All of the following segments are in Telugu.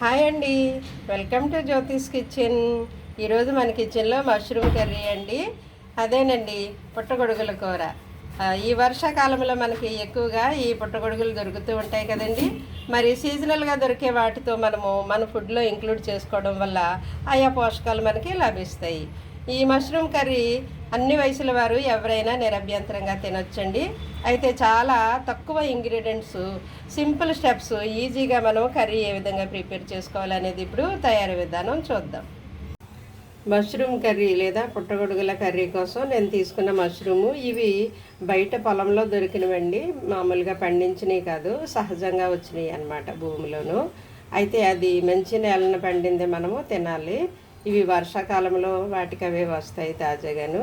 హాయ్ అండి. Welcome to Jyothish kitchen. ఈరోజు మన కిచెన్లో మష్రూమ్ కర్రీ అండి. అదేనండి పుట్టగొడుగుల కూర. ఈ వర్షాకాలంలో మనకి ఎక్కువగా ఈ పుట్టగొడుగులు దొరుకుతూ ఉంటాయి కదండి. మరి సీజనల్గా దొరికే వాటితో మనము మన ఫుడ్లో ఇంక్లూడ్ చేసుకోవడం వల్ల ఆయా పోషకాలు మనకి లభిస్తాయి. ఈ మష్రూమ్ కర్రీ అన్ని వయసుల వారు ఎవరైనా నిరభ్యంతరంగా తినొచ్చండి. అయితే చాలా తక్కువ ఇంగ్రీడియంట్స్ సింపుల్ స్టెప్స్ ఈజీగా మనం కర్రీ ఏ విధంగా ప్రిపేర్ చేసుకోవాలనేది ఇప్పుడు తయారీ విధానం చూద్దాం. మష్రూమ్ కర్రీ లేదా పుట్టగొడుగుల కర్రీ కోసం నేను తీసుకున్న మష్రూము ఇవి బయట పొలంలో దొరికినవండి. మామూలుగా పండించినవి కాదు సహజంగా వచ్చినాయి అన్నమాట భూమిలోను. అయితే అది మంచి నేలను పండింది మనము తినాలి. ఇవి వర్షాకాలంలో వాటికి అవే వస్తాయి తాజాగాను.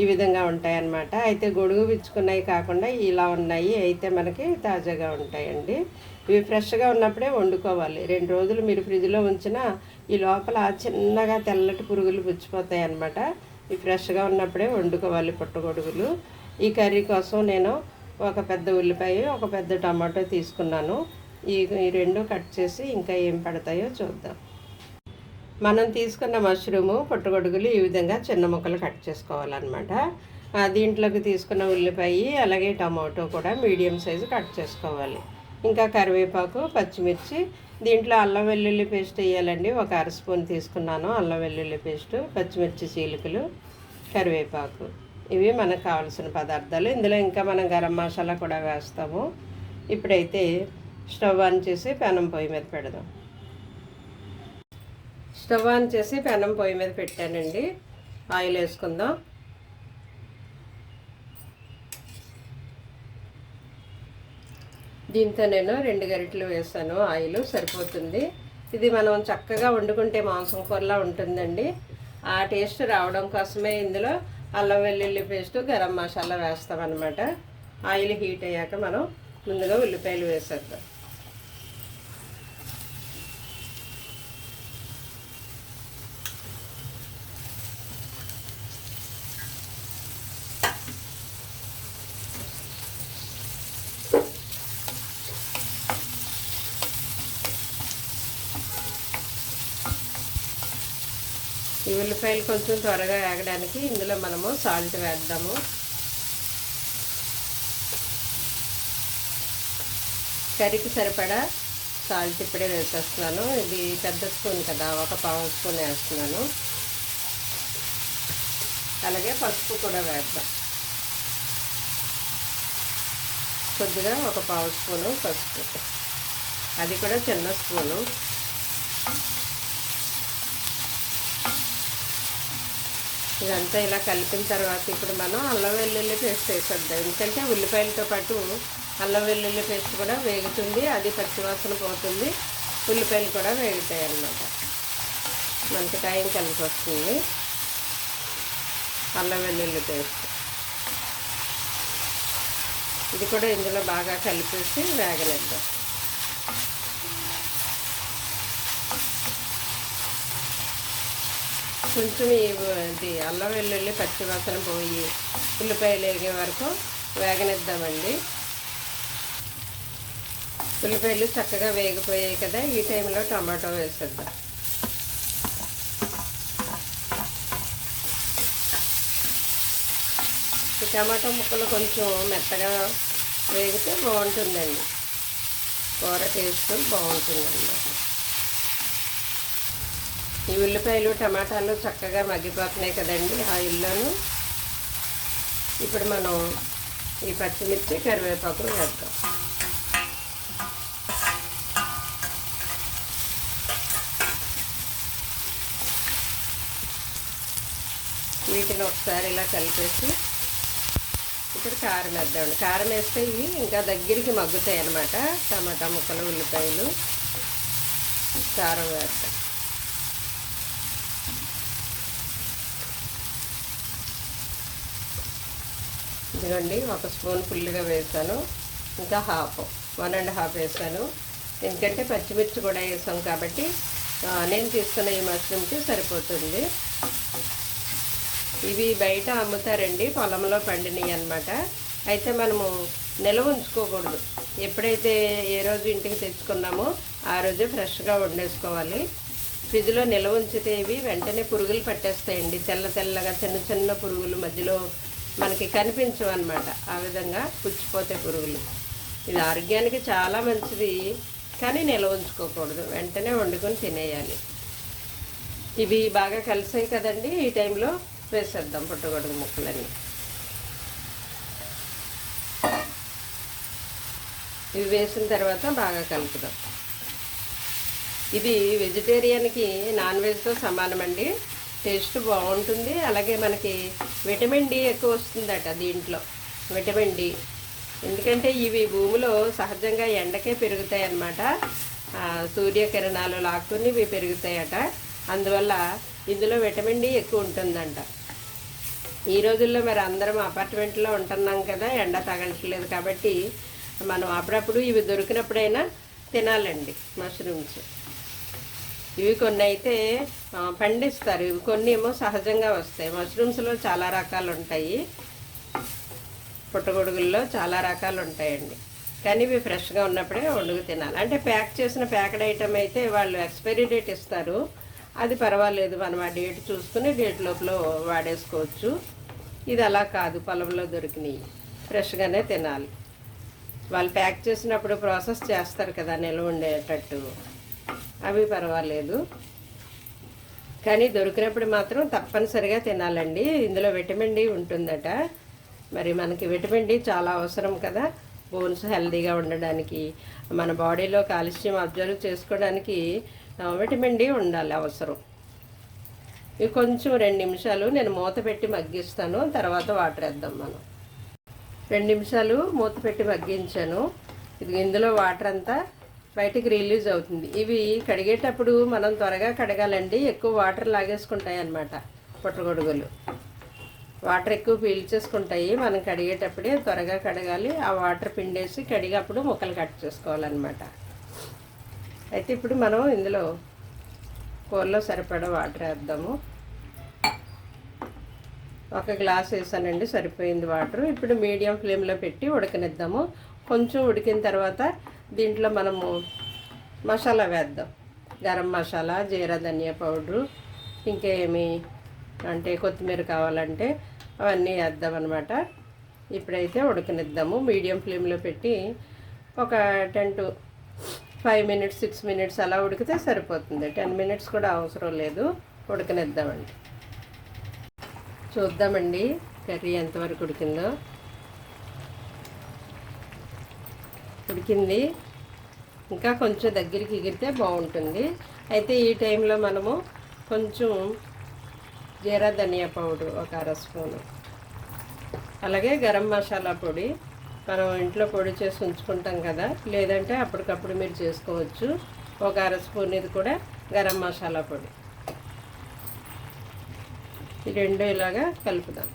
ఈ విధంగా ఉంటాయి అన్నమాట అయితే గొడుగు విచ్చుకున్నాయి కాకుండా ఇలా ఉన్నాయి. అయితే మనకి తాజాగా ఉంటాయండి. ఇవి ఫ్రెష్గా ఉన్నప్పుడే వండుకోవాలి. రెండు రోజులు మీరు ఫ్రిడ్జ్లో ఉంచినా ఈ లోపల చిన్నగా తెల్లటి పురుగులు పుచ్చిపోతాయి అన్నమాట ఇవి ఫ్రెష్గా ఉన్నప్పుడే వండుకోవాలి పుట్టగొడుగులు ఈ కర్రీ కోసం నేను ఒక పెద్ద ఉల్లిపాయ ఒక పెద్ద టమాటో తీసుకున్నాను. ఈ రెండు కట్ చేసి ఇంకా ఏం పడతాయో చూద్దాం. మనం తీసుకున్న మష్రూము పుట్టగొడుగులు ఈ విధంగా చిన్న ముక్కలు కట్ చేసుకోవాలన్నమాట. దీంట్లోకి తీసుకున్న ఉల్లిపాయ అలాగే టమాటో కూడా మీడియం సైజు కట్ చేసుకోవాలి. ఇంకా కరివేపాకు పచ్చిమిర్చి దీంట్లో అల్లం వెల్లుల్లి పేస్ట్ వేయాలండి. ఒక అర స్పూన్ తీసుకున్నాను అల్లం వెల్లుల్లి పేస్ట్ పచ్చిమిర్చి చీలికలు కరివేపాకు. ఇవి మనకు కావాల్సిన పదార్థాలు. ఇందులో ఇంకా మనం గరం మసాలా కూడా వేస్తాము. ఇప్పుడైతే స్టవ్ ఆన్ చేసి పెనం పొయ్యి మీద పెడదాం. స్టవ్ ఆన్ చేసి పెనం పొయ్యి మీద పెట్టానండి. ఆయిల్ వేసుకుందాం. దీంతో నేను రెండు గరిటెలు వేసాను. ఆయిల్ సరిపోతుంది. ఇది మనం చక్కగా వండుకుంటే మాంసం కూరలా ఉంటుందండి. ఆ టేస్ట్ రావడం కోసమే ఇందులో అల్లం వెల్లుల్లి పేస్ట్ గరం మసాలా వేస్తామన్నమాట. ఆయిల్ హీట్ అయ్యాక మనం ముందుగా ఉల్లిపాయలు వేసేద్దాం. ఈ ఉల్లిపాయలు కొంచెం త్వరగా వేగడానికి ఇందులో మనము సాల్ట్ వేద్దాము. కర్రీకి సరిపడా సాల్ట్ ఇప్పుడే వేసేస్తున్నాను. ఇది పెద్ద స్పూన్ కదా ఒక పావు స్పూన్ వేస్తున్నాను. అలాగే పసుపు కూడా వేద్దాం. కొద్దిగా ఒక పావు స్పూను పసుపు. అది కూడా చిన్న స్పూను. ఇదంతా ఇలా కలిపిన తర్వాత ఇప్పుడు మనం అల్లం వెల్లుల్లి పేస్ట్ వేసేద్దాం. ఎందుకంటే ఉల్లిపాయలతో పాటు అల్లం వెల్లుల్లి పేస్ట్ కూడా వేగుతుంది అది పచ్చివాసన పోతుంది. ఉల్లిపాయలు కూడా వేగుతాయి అన్నమాట. మనకి టైం కలిసి వస్తుంది. అల్లం వెల్లుల్లి పేస్ట్. ఇది కూడా ఇందులో బాగా కలిపేసి వేగలేద్దాం కొంచెం ఇది అల్లం వెల్లుల్లి పచ్చివాసన పోయి ఉల్లిపాయలు వేగే వరకు వేగనిద్దామండి. ఉల్లిపాయలు చక్కగా వేగిపోయాయి కదా ఈ టైంలో టమాటో వేసేద్దాం. ఈ టమాటో ముక్కలు కొంచెం మెత్తగా వేగితే బాగుంటుందండి. కూర టేస్ట్ బాగుంటుందండి ఈ ఉల్లిపాయలు టమాటాలు చక్కగా మగ్గిపోతున్నాయి కదండి ఆయిల్లోను ఇప్పుడు మనం ఈ పచ్చిమిర్చి కరివేపాకు వేద్దాం. వీటిని ఒకసారి ఇలా కలిపేసి ఇప్పుడు కారం వేద్దామండి. కారం వేస్తే ఇవి ఇంకా దగ్గరికి మగ్గుతాయి అన్నమాట టమాటా ముక్కలు ఉల్లిపాయలు కారం వేద్దాం. ఇదిగోండి ఒక స్పూన్ ఫుల్గా వేసాను. ఇంకా హాఫ్ వన్ అండ్ హాఫ్ వేసాను. ఎందుకంటే పచ్చిమిర్చి కూడా వేసాం కాబట్టి నేను తీసుకున్న ఈ మష్రూమ్కి సరిపోతుంది. ఇవి బయట అమ్ముతారండి పొలంలో పండినవి అనమాట అయితే మనము నిల్వ ఉంచుకోకూడదు. ఎప్పుడైతే ఏ రోజు ఇంటికి తెచ్చుకున్నామో ఆ రోజే ఫ్రెష్గా వండేసుకోవాలి. ఫ్రిడ్జ్లో నిల్వ ఉంచితే ఇవి వెంటనే పురుగులు పట్టేస్తాయండి. తెల్ల తెల్లగా చిన్న చిన్న పురుగులు మధ్యలో మనకి కనిపించవు అనమాట ఆ విధంగా పుచ్చిపోతే పురుగులు. ఇది ఆరోగ్యానికి చాలా మంచిది కానీ నిల్వ ఉంచుకోకూడదు. వెంటనే వండుకొని తినేయాలి. ఇవి బాగా కలిసాయి కదండి ఈ టైంలో వేసేద్దాం పుట్టగొడుగు ముక్కలన్నీ. ఇవి వేసిన తర్వాత బాగా కలుపుదాం. ఇది వెజిటేరియన్కి నాన్ వెజ్తో సమానమండి. టేస్ట్ బాగుంటుంది. అలాగే మనకి విటమిన్ డి ఎక్కువ వస్తుందట దీంట్లో. Vitamin D. ఎందుకంటే ఇవి భూమిలో సహజంగా ఎండకే పెరుగుతాయి అన్నమాట సూర్యకిరణాలు లాక్కుని ఇవి పెరుగుతాయట. అందువల్ల ఇందులో విటమిన్ డి ఎక్కువ ఉంటుందంట. ఈ రోజుల్లో మరి అందరం అపార్ట్మెంట్లో ఉంటున్నాం కదా ఎండ తగలట్లేదు కాబట్టి మనం అప్పుడప్పుడు ఇవి దొరికినప్పుడైనా తినాలండి మష్రూమ్స్. ఇవి కొన్ని అయితే పండిస్తారు. ఇవి కొన్ని ఏమో సహజంగా వస్తాయి. మష్రూమ్స్లో చాలా రకాలు ఉంటాయి పుట్టగొడుగుల్లో చాలా రకాలు ఉంటాయండి కానీ ఇవి ఫ్రెష్గా ఉన్నప్పుడే వండుకు తినాలి. అంటే ప్యాక్ చేసిన ప్యాకెడ్ ఐటమ్ అయితే వాళ్ళు ఎక్స్పైరీ డేట్ ఇస్తారు. అది పర్వాలేదు. మనం ఆ డేట్ చూసుకుని డేట్ లోపల వాడేసుకోవచ్చు. ఇది అలా కాదు. పొలంలో దొరికినాయి. ఫ్రెష్గానే తినాలి. వాళ్ళు ప్యాక్ చేసినప్పుడు ప్రాసెస్ చేస్తారు కదా నిల్వ ఉండేటట్టు. అవి పర్వాలేదు. కానీ దొరికినప్పుడు మాత్రం తప్పనిసరిగా తినాలండి. ఇందులో విటమిన్ డి ఉంటుందట. మరి మనకి విటమిన్ డి చాలా అవసరం కదా. బోన్స్ హెల్తీగా ఉండడానికి మన బాడీలో కాల్షియం అబ్జర్వ్ చేసుకోవడానికి విటమిన్ డి ఉండాలి అవసరం. ఇవి కొంచెం రెండు నిమిషాలు నేను మూత పెట్టి మగ్గిస్తాను. తర్వాత వాటర్ వేద్దాం మనం. రెండు నిమిషాలు మూత పెట్టి మగ్గించాను. ఇది ఇందులో వాటర్ అంతా బయటికి రిలీజ్ అవుతుంది. ఇవి కడిగేటప్పుడు మనం త్వరగా కడగాలండి. ఎక్కువ వాటర్ లాగేసుకుంటాయి అన్నమాట పుట్టగొడుగులు వాటర్ ఎక్కువ పీల్చేసుకుంటాయి. మనం కడిగేటప్పుడే త్వరగా కడగాలి. ఆ వాటర్ పిండేసి కడిగప్పుడు ముక్కలు కట్ చేసుకోవాలన్నమాట. అయితే ఇప్పుడు మనం ఇందులో కూరలో సరిపడా వాటర్ వేద్దాము. ఒక గ్లాస్ వేసానండి. సరిపోయింది వాటర్ ఇప్పుడు మీడియం ఫ్లేమ్లో పెట్టి ఉడకనిద్దాము. కొంచెం ఉడికిన తర్వాత దీంట్లో మనము మసాలా వేద్దాం. గరం మసాలా జీరా ధనియా పౌడరు ఇంకేమి అంటే కొత్తిమీర కావాలంటే అవన్నీ వేద్దాం అనమాట ఇప్పుడైతే ఉడకనిద్దాము. మీడియం ఫ్లేమ్లో పెట్టి ఒక ten to five minutes six minutes అలా ఉడికితే సరిపోతుంది. టెన్ మినిట్స్ కూడా అవసరం లేదు. ఉడకనిద్దామండి. చూద్దామండి కర్రీ ఎంతవరకు ఉడికిందో. ఉడికింది. ఇంకా కొంచెం దగ్గరికి ఎగిరితే బాగుంటుంది. అయితే ఈ టైంలో మనము కొంచెం జీరా ధనియా పౌడర్ ఒక అర స్పూను. అలాగే గరం మసాలా పొడి. మనం ఇంట్లో పొడి చేసి ఉంచుకుంటాం కదా. లేదంటే అప్పటికప్పుడు మీరు చేసుకోవచ్చు. ఒక అర స్పూన్ ఇది కూడా గరం మసాలా పొడి. ఈ రెండు ఇలాగా కలుపుదాం.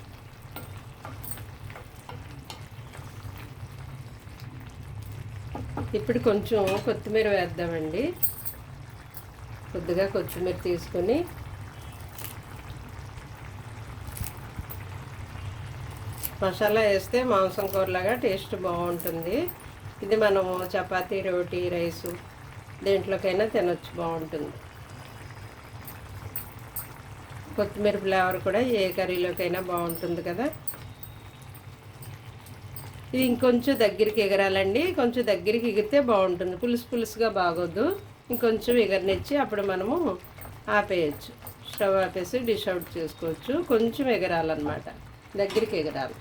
ఇప్పుడు కొంచెం కొత్తిమీర వేద్దామండి. కొద్దిగా కొత్తిమీర తీసుకొని మసాలా వేస్తే మాంసం కూరలాగా టేస్ట్ బాగుంటుంది. ఇది మనము చపాతీ రోటీ రైసు దేంట్లోకైనా తినొచ్చు బాగుంటుంది. కొత్తిమీర ఫ్లేవర్ కూడా ఏ కర్రీలోకైనా బాగుంటుంది కదా. ఇది ఇంకొంచెం దగ్గరికి ఎగరాలండి. కొంచెం దగ్గరికి ఎగిరితే బాగుంటుంది. పులుసు పులుసుగా బాగోద్దు ఇంకొంచెం ఎగరనిచ్చి అప్పుడు మనము ఆపేయచ్చు. స్టవ్ ఆపేసి డిష్ అవుట్ చేసుకోవచ్చు. కొంచెం ఎగరాలన్నమాట. దగ్గరికి ఎగరాలి.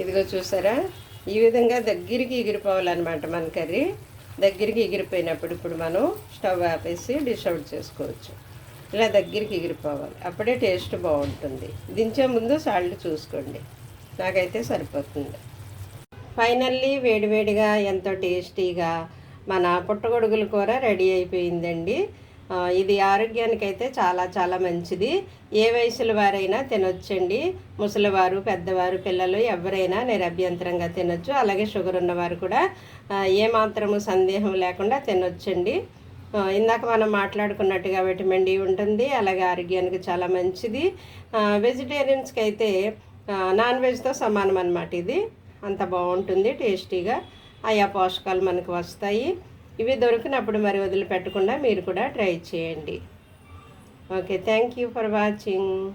ఇదిగో చూసారా? ఈ విధంగా దగ్గరికి ఎగిరిపోవాలన్నమాట మన కర్రీ. దగ్గరికి ఎగిరిపోయినప్పుడు ఇప్పుడు మనం స్టవ్ ఆపేసి డిష్ అవుట్ చేసుకోవచ్చు. ఇలా దగ్గరికి ఎగిరిపోవాలి. అప్పుడే టేస్ట్ బాగుంటుంది. దించే ముందు సాల్ట్ చూసుకోండి. నాకైతే సరిపోతుంది. ఫైనల్లీ వేడివేడిగా ఎంతో టేస్టీగా మన పుట్టగొడుగుల కూర రెడీ అయిపోయిందండి. ఇది ఆరోగ్యానికైతే చాలా చాలా మంచిది. ఏ వయసుల వారైనా తినొచ్చండి. ముసలివారు పెద్దవారు పిల్లలు ఎవరైనా నిరభ్యంతరంగా తినొచ్చు. అలాగే షుగర్ ఉన్నవారు కూడా ఏమాత్రము సందేహం లేకుండా తినొచ్చండి. ఇందాక మనం మాట్లాడుకున్నట్టుగా విటమిన్ డి ఉంటుంది. అలాగే ఆరోగ్యానికి చాలా మంచిది. వెజిటేరియన్స్కి అయితే నాన్ వెజ్తో సమానం అనమాట ఇది. అంత బాగుంటుంది టేస్టీగా. ఆయా పోషకాలు మనకు వస్తాయి. ఇవి దొరికినప్పుడు మరి వదిలిపెట్టకుండా మీరు కూడా ట్రై చేయండి. Okay thank you for watching.